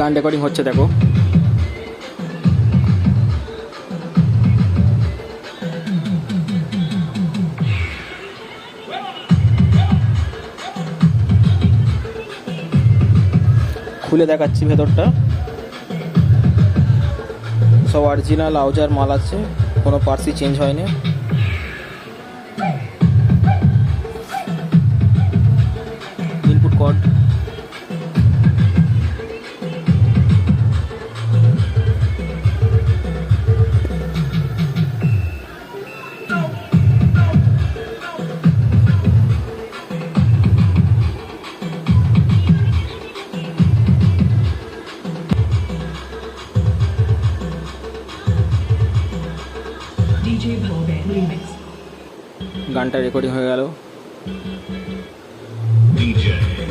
গান রেকর্ডিং হচ্ছে, দেখো। খুলে দেখাচ্ছি ভেতরটা। সব অরিজিনাল আউজার মাল আছে, কোনো পার্সি চেঞ্জ হয়নি। ইনপুট কোড গানটা রেকর্ডিং হয়ে গেল।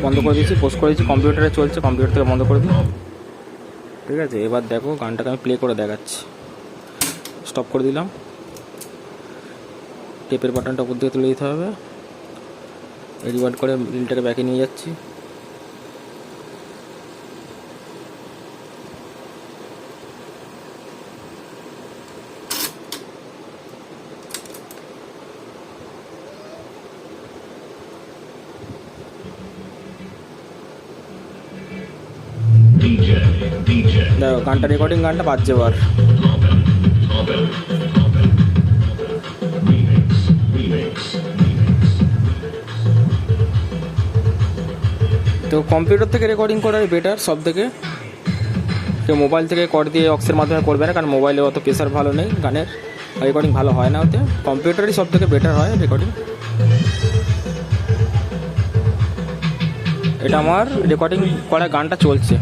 বন্ধ করে দিয়েছি পোস্ট করে দিয়েছি কম্পিউটারে চলছে কম্পিউটার থেকে বন্ধ করে দিই। ঠিক আছে এবার দেখো গানটাকে আমি প্লে করে দেখাচ্ছি। স্টপ করে দিলাম। টেপের বাটনটা উপর দিকে তুলে দিতে হবে। রিওয়ার্ড করে রিলটাকে ব্যাকে নিয়ে যাচ্ছি। দেখো, গানটা রেকর্ডিং গানটা বাজছে এবার। তো কম্পিউটার থেকে রেকর্ডিং করাই বেটার সব থেকে। কেউ মোবাইল থেকে কর দিয়ে অক্সের মাধ্যমে করবে না, কারণ মোবাইলে অত প্রেশার ভালো নেই গানের। রেকর্ডিং ভালো হয় না ওতে। কম্পিউটারই সব থেকে বেটার হয় রেকর্ডিং এটা আমার রেকর্ডিং করা গানটা চলছে।